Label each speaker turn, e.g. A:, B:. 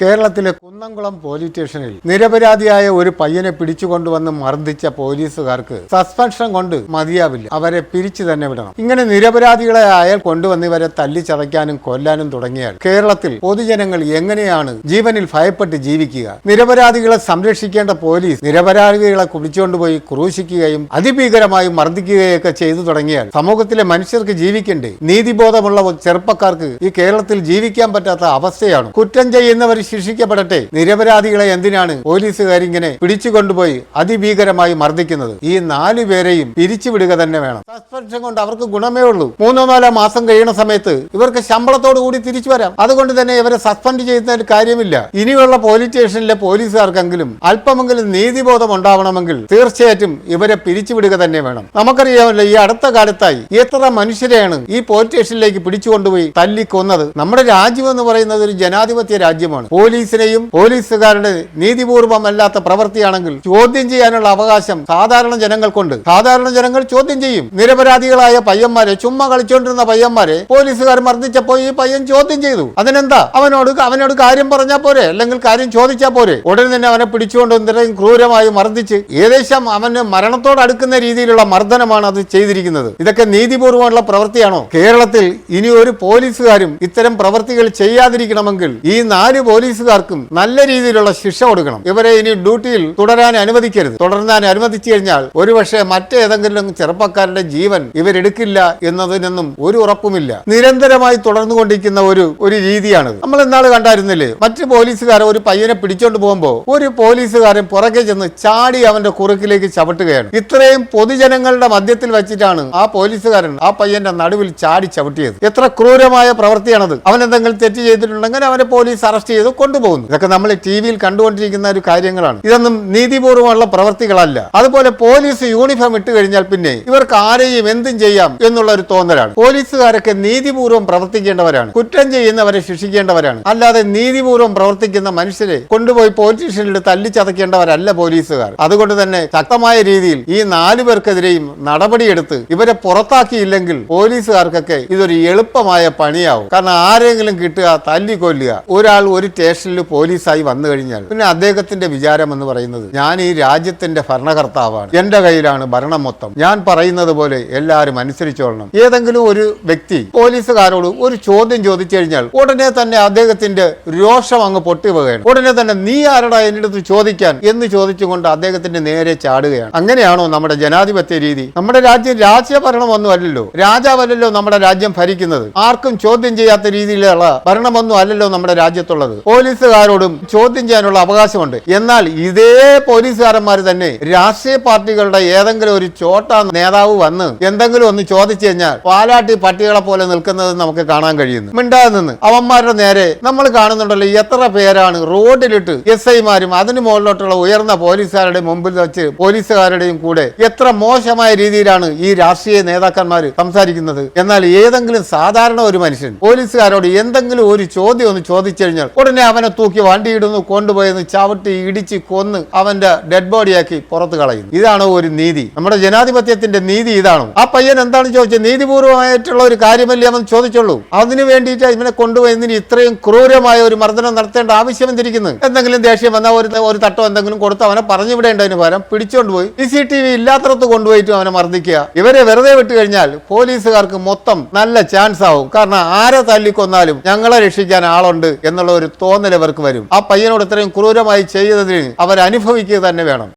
A: കേരളത്തിലെ കുന്നംകുളം പോലീസ് സ്റ്റേഷനിൽ നിരപരാധിയായ ഒരു പയ്യനെ പിടിച്ചുകൊണ്ടുവന്ന് മർദ്ദിച്ച പോലീസുകാർക്ക് സസ്പെൻഷൻ കൊണ്ട് മതിയാവില്ല. അവരെ പിരിച്ചു തന്നെ വിടണം. ഇങ്ങനെ നിരപരാധികളെ അയാൾ കൊണ്ടുവന്ന് ഇവരെ തല്ലിച്ചതയ്ക്കാനും കൊല്ലാനും തുടങ്ങിയാൽ കേരളത്തിൽ പൊതുജനങ്ങൾ എങ്ങനെയാണ് ജീവനിൽ ഭയപ്പെട്ട് ജീവിക്കുക? നിരപരാധികളെ സംരക്ഷിക്കേണ്ട പോലീസ് നിരപരാധികളെ കുടിച്ചുകൊണ്ടുപോയി ക്രൂശിക്കുകയും അതിഭീകരമായി മർദ്ദിക്കുകയൊക്കെ ചെയ്തു തുടങ്ങിയാൽ സമൂഹത്തിലെ മനുഷ്യർക്ക് ജീവിക്കണ്ടേ? നീതിബോധമുള്ള ചെറുപ്പക്കാർക്ക് ഈ കേരളത്തിൽ ജീവിക്കാൻ പറ്റാത്ത അവസ്ഥയാണ്. കുറ്റം ചെയ്യുന്നവർ ശിക്ഷിക്കപ്പെടട്ടെ. നിരപരാധികളെ എന്തിനാണ് പോലീസുകാരിങ്ങനെ പിടിച്ചുകൊണ്ടുപോയി അതിഭീകരമായി മർദ്ദിക്കുന്നത്? ഈ നാലു പേരെയും പിരിച്ചുവിടുക തന്നെ വേണം. സസ്പെൻഷൻ കൊണ്ട് അവർക്ക് ഗുണമേ ഉള്ളൂ. മൂന്നോ നാലോ മാസം കഴിയുന്ന സമയത്ത് ഇവർക്ക് ശമ്പളത്തോടു കൂടി തിരിച്ചു വരാം. അതുകൊണ്ട് തന്നെ ഇവരെ സസ്പെൻഡ് ചെയ്യുന്നതിൽ കാര്യമില്ല. ഇനിയുള്ള പോലീസ് സ്റ്റേഷനിലെ പോലീസുകാർക്കെങ്കിലും അല്പമെങ്കിലും നീതിബോധം ഉണ്ടാവണമെങ്കിൽ തീർച്ചയായിട്ടും ഇവരെ പിരിച്ചുവിടുക തന്നെ വേണം. നമുക്കറിയാമല്ലോ ഈ അടുത്ത കാലത്തായി എത്ര മനുഷ്യരെയാണ് ഈ പോലീസ് സ്റ്റേഷനിലേക്ക് പിടിച്ചുകൊണ്ടുപോയി തല്ലിക്കൊന്നത്? നമ്മുടെ രാജ്യം എന്ന് പറയുന്നത് ഒരു ജനാധിപത്യ രാജ്യമാണ്. പോലീസിനെയും പോലീസുകാരുടെ നീതിപൂർവമല്ലാത്ത പ്രവൃത്തിയാണെങ്കിൽ ചോദ്യം ചെയ്യാനുള്ള അവകാശം സാധാരണ ജനങ്ങൾക്കുണ്ട്. സാധാരണ ജനങ്ങൾ ചോദ്യം ചെയ്യും. നിരപരാധികളായ പയ്യന്മാരെ ചുമ്മാ കളിച്ചോണ്ടിരുന്ന പയ്യന്മാരെ പോലീസുകാർ മർദ്ദിച്ചപ്പോ ഈ പയ്യൻ ചോദ്യം ചെയ്തു. അതിനെന്താ? അവനോട് അവനോട് കാര്യം പറഞ്ഞാൽ പോരെ? അല്ലെങ്കിൽ കാര്യം ചോദിച്ചാൽ പോരെ? ഉടനെ തന്നെ അവനെ പിടിച്ചുകൊണ്ട് ഇത്രയും ക്രൂരമായി മർദ്ദിച്ച് ഏകദേശം അവന് മരണത്തോട് അടുക്കുന്ന രീതിയിലുള്ള മർദ്ദനമാണ് അത് ചെയ്തിരിക്കുന്നത്. ഇതൊക്കെ നീതിപൂർവമുള്ള പ്രവൃത്തിയാണോ? കേരളത്തിൽ ഇനി ഒരു പോലീസുകാരും ഇത്തരം പ്രവൃത്തികൾ ചെയ്യാതിരിക്കണമെങ്കിൽ ഈ നാല് പോലീസുകാർക്കും നല്ല രീതിയിലുള്ള ശിക്ഷ കൊടുക്കണം. ഇവരെ ഇനി ഡ്യൂട്ടിയിൽ തുടരാൻ അനുവദിക്കരുത്. തുടർന്നാൻ അനുവദിച്ചു കഴിഞ്ഞാൽ ഒരുപക്ഷെ മറ്റേതെങ്കിലും ചെറുപ്പക്കാരുടെ ജീവൻ ഇവരെടുക്കില്ല എന്നതിനൊന്നും ഒരു ഉറപ്പുമില്ല. നിരന്തരമായി തുടർന്നുകൊണ്ടിരിക്കുന്ന ഒരു ഒരു രീതിയാണ് നമ്മൾ എന്നാൾ കണ്ടായിരുന്നില്ലേ? മറ്റു പോലീസുകാരെ ഒരു പയ്യനെ പിടിച്ചോണ്ട് പോകുമ്പോൾ ഒരു പോലീസുകാരൻ പുറകെ ചെന്ന് ചാടി അവന്റെ കുറുക്കിലേക്ക് ചവിട്ടുകയാണ്. ഇത്രയും പൊതുജനങ്ങളുടെ മധ്യത്തിൽ വെച്ചിട്ടാണ് ആ പോലീസുകാരൻ ആ പയ്യന്റെ നടുവിൽ ചാടി ചവിട്ടിയത്. എത്ര ക്രൂരമായ പ്രവൃത്തിയാണത്. അവൻ എന്തെങ്കിലും തെറ്റ് ചെയ്തിട്ടുണ്ടെങ്കിൽ അവനെ പോലീസ് അറസ്റ്റ് ചെയ്ത് കൊണ്ടുപോകുന്നു. ഇതൊക്കെ നമ്മൾ ടി വിയിൽ കണ്ടുകൊണ്ടിരിക്കുന്ന ഒരു കാര്യങ്ങളാണ്. ഇതൊന്നും നീതിപൂർവമുള്ള പ്രവൃത്തികളല്ല അതുപോലെ പോലീസ് യൂണിഫോം ഇട്ട് കഴിഞ്ഞാൽ പിന്നെ ഇവർക്ക് ആരെയും എന്തും ചെയ്യാം എന്നുള്ള ഒരു തോന്നലാണ്. പോലീസുകാരൊക്കെ നീതിപൂർവം പ്രവർത്തിക്കേണ്ടവരാണ്. കുറ്റം ചെയ്യുന്നവരെ ശിക്ഷിക്കേണ്ടവരാണ്. അല്ലാതെ നീതിപൂർവം പ്രവർത്തിക്കുന്ന മനുഷ്യരെ കൊണ്ടുപോയി പോലീസ് സ്റ്റേഷനിൽ തല്ലിച്ചതയ്ക്കേണ്ടവരല്ല പോലീസുകാർ. അതുകൊണ്ട് തന്നെ ശക്തമായ രീതിയിൽ ഈ നാലു പേർക്കെതിരെയും നടപടിയെടുത്ത് ഇവരെ പുറത്താക്കിയില്ലെങ്കിൽ പോലീസുകാർക്കൊക്കെ ഇതൊരു എളുപ്പമായ പണിയാവും. കാരണം ആരെങ്കിലും കിട്ടുക തല്ലിക്കൊല്ലുക. ഒരാൾ ഒരു സ്റ്റേഷനിൽ പോലീസായി വന്നു കഴിഞ്ഞാൽ പിന്നെ അദ്ദേഹത്തിന്റെ വിചാരം എന്ന് പറയുന്നത് ഞാൻ ഈ രാജ്യത്തിന്റെ ഭരണകർത്താവാണ്. എന്റെ കയ്യിലാണ് ഭരണം മൊത്തം. ഞാൻ പറയുന്നത് പോലെ എല്ലാവരും അനുസരിച്ചോളണം. ഏതെങ്കിലും ഒരു വ്യക്തി പോലീസുകാരോട് ഒരു ചോദ്യം ചോദിച്ചു കഴിഞ്ഞാൽ ഉടനെ തന്നെ അദ്ദേഹത്തിന്റെ രോഷം അങ്ങ് പൊട്ടിവുകയാണ് ഉടനെ തന്നെ നീ ആരടാ എന്റെ അടുത്ത് ചോദിക്കാൻ എന്ന് ചോദിച്ചുകൊണ്ട് അദ്ദേഹത്തിന്റെ നേരെ ചാടുകയാണ്. അങ്ങനെയാണോ നമ്മുടെ ജനാധിപത്യ രീതി? നമ്മുടെ രാജ്യം രാജ്യഭരണമൊന്നും അല്ലല്ലോ. രാജാവല്ലല്ലോ നമ്മുടെ രാജ്യം ഭരിക്കുന്നത്. ആർക്കും ചോദ്യം ചെയ്യാത്ത രീതിയിലുള്ള ഭരണമൊന്നും അല്ലല്ലോ നമ്മുടെ രാജ്യത്തുള്ളത്. പോലീസുകാരോടും ചോദ്യം ചെയ്യാനുള്ള അവകാശമുണ്ട്. എന്നാൽ ഇതേ പോലീസുകാരന്മാർ തന്നെ രാഷ്ട്രീയ പാർട്ടികളുടെ ഏതെങ്കിലും ഒരു ചോട്ട നേതാവ് വന്ന് എന്തെങ്കിലും ഒന്ന് ചോദിച്ചു കഴിഞ്ഞാൽ പാലാട്ടി പട്ടികളെ പോലെ നിൽക്കുന്നത് നമുക്ക് കാണാൻ കഴിയുന്നു. മിണ്ടാതെ നിന്ന്. അവന്മാരുടെ നേരെ നമ്മൾ കാണുന്നുണ്ടല്ലോ എത്ര പേരാണ് റോഡിലിട്ട് എസ് ഐമാരും അതിന് മുകളിലോട്ടുള്ള ഉയർന്ന പോലീസുകാരുടെ മുമ്പിൽ വെച്ച് പോലീസുകാരുടെയും കൂടെ എത്ര മോശമായ രീതിയിലാണ് ഈ രാഷ്ട്രീയ നേതാക്കന്മാർ സംസാരിക്കുന്നത്. എന്നാൽ ഏതെങ്കിലും സാധാരണ ഒരു മനുഷ്യൻ പോലീസുകാരോട് എന്തെങ്കിലും ഒരു ചോദ്യം ഒന്ന് ചോദിച്ചു കഴിഞ്ഞാൽ ഉടനെ അവനെ തൂക്കി വണ്ടിയിടുന്നു കൊണ്ടുപോയെന്ന് ചവിട്ടി ഇടിച്ച് കൊന്ന് അവന്റെ ഡെഡ് ബോഡിയാക്കി പുറത്തു കളയുന്നു. ഇതാണോ ഒരു നീതി. നമ്മുടെ ജനാധിപത്യത്തിന്റെ നീതി ഇതാണോ. ആ പയ്യൻ എന്താണ് ചോദിച്ചത്? നീതിപൂർവമായിട്ടുള്ള ഒരു കാര്യമല്ലേ അവൻ ചോദിച്ചുള്ളൂ. അതിനു വേണ്ടിയിട്ട് ഇവനെ കൊണ്ടുപോയതിന് ഇത്രയും ക്രൂരമായ ഒരു മർദ്ദനം നടത്തേണ്ട ആവശ്യം എന്തിരിക്കുന്നു? എന്തെങ്കിലും ദേഷ്യം വന്നാൽ ഒരു ഒരു തട്ടോ എന്തെങ്കിലും കൊടുത്ത് അവനെ പറഞ്ഞു വിടേണ്ടതിന് പകരം പിടിച്ചുകൊണ്ടുപോയി സി സി ടി വി ഇല്ലാത്തടത്ത് കൊണ്ടുപോയിട്ട് അവനെ മർദ്ദിക്കുക. ഇവരെ വെറുതെ വിട്ട് കഴിഞ്ഞാൽ പോലീസുകാർക്ക് മൊത്തം നല്ല ചാൻസ് ആവും. കാരണം ആരെ തല്ലിക്കൊന്നാലും ഞങ്ങളെ രക്ഷിക്കാൻ ആളുണ്ട് എന്നുള്ള ഒരു തോന്നൽ ഇവർക്ക് വരും. ആ പയ്യനോട് ഇത്രയും ക്രൂരമായി ചെയ്തതിന് അവരനുഭവിക്കുക തന്നെ വേണം.